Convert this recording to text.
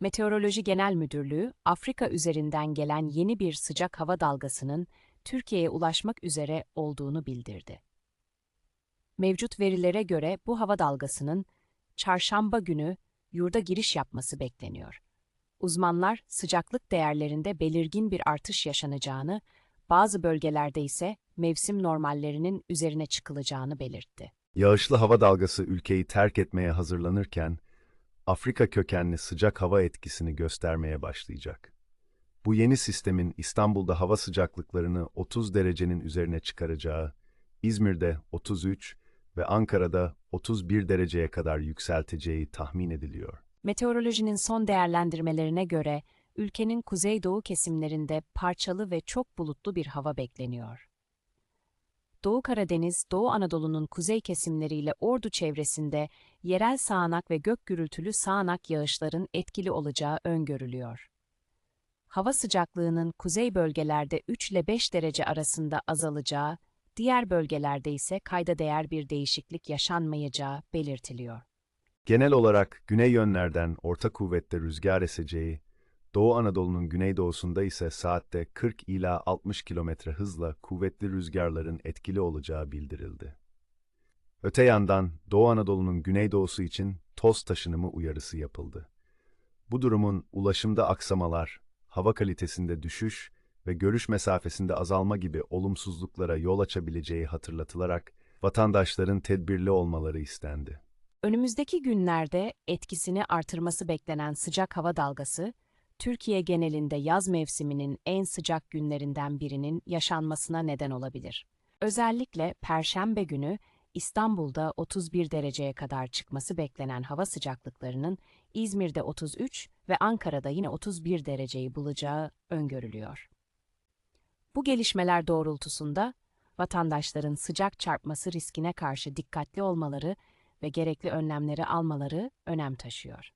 Meteoroloji Genel Müdürlüğü, Afrika üzerinden gelen yeni bir sıcak hava dalgasının Türkiye'ye ulaşmak üzere olduğunu bildirdi. Mevcut verilere göre bu hava dalgasının çarşamba günü yurda giriş yapması bekleniyor. Uzmanlar sıcaklık değerlerinde belirgin bir artış yaşanacağını, bazı bölgelerde ise mevsim normallerinin üzerine çıkılacağını belirtti. Yağışlı hava dalgası ülkeyi terk etmeye hazırlanırken, Afrika kökenli sıcak hava etkisini göstermeye başlayacak. Bu yeni sistemin İstanbul'da hava sıcaklıklarını 30 derecenin üzerine çıkaracağı, İzmir'de 33 ve Ankara'da 31 dereceye kadar yükselteceği tahmin ediliyor. Meteorolojinin son değerlendirmelerine göre ülkenin kuzeydoğu kesimlerinde parçalı ve çok bulutlu bir hava bekleniyor. Doğu Karadeniz, Doğu Anadolu'nun kuzey kesimleriyle Ordu çevresinde yerel sağanak ve gök gürültülü sağanak yağışların etkili olacağı öngörülüyor. Hava sıcaklığının kuzey bölgelerde 3 ile 5 derece arasında azalacağı, diğer bölgelerde ise kayda değer bir değişiklik yaşanmayacağı belirtiliyor. Genel olarak güney yönlerden orta kuvvette rüzgar eseceği, Doğu Anadolu'nun güneydoğusunda ise saatte 40 ila 60 kilometre hızla kuvvetli rüzgarların etkili olacağı bildirildi. Öte yandan Doğu Anadolu'nun güneydoğusu için toz taşınımı uyarısı yapıldı. Bu durumun ulaşımda aksamalar, hava kalitesinde düşüş ve görüş mesafesinde azalma gibi olumsuzluklara yol açabileceği hatırlatılarak vatandaşların tedbirli olmaları istendi. Önümüzdeki günlerde etkisini artırması beklenen sıcak hava dalgası, Türkiye genelinde yaz mevsiminin en sıcak günlerinden birinin yaşanmasına neden olabilir. Özellikle Perşembe günü İstanbul'da 31 dereceye kadar çıkması beklenen hava sıcaklıklarının İzmir'de 33 ve Ankara'da yine 31 dereceyi bulacağı öngörülüyor. Bu gelişmeler doğrultusunda vatandaşların sıcak çarpması riskine karşı dikkatli olmaları ve gerekli önlemleri almaları önem taşıyor.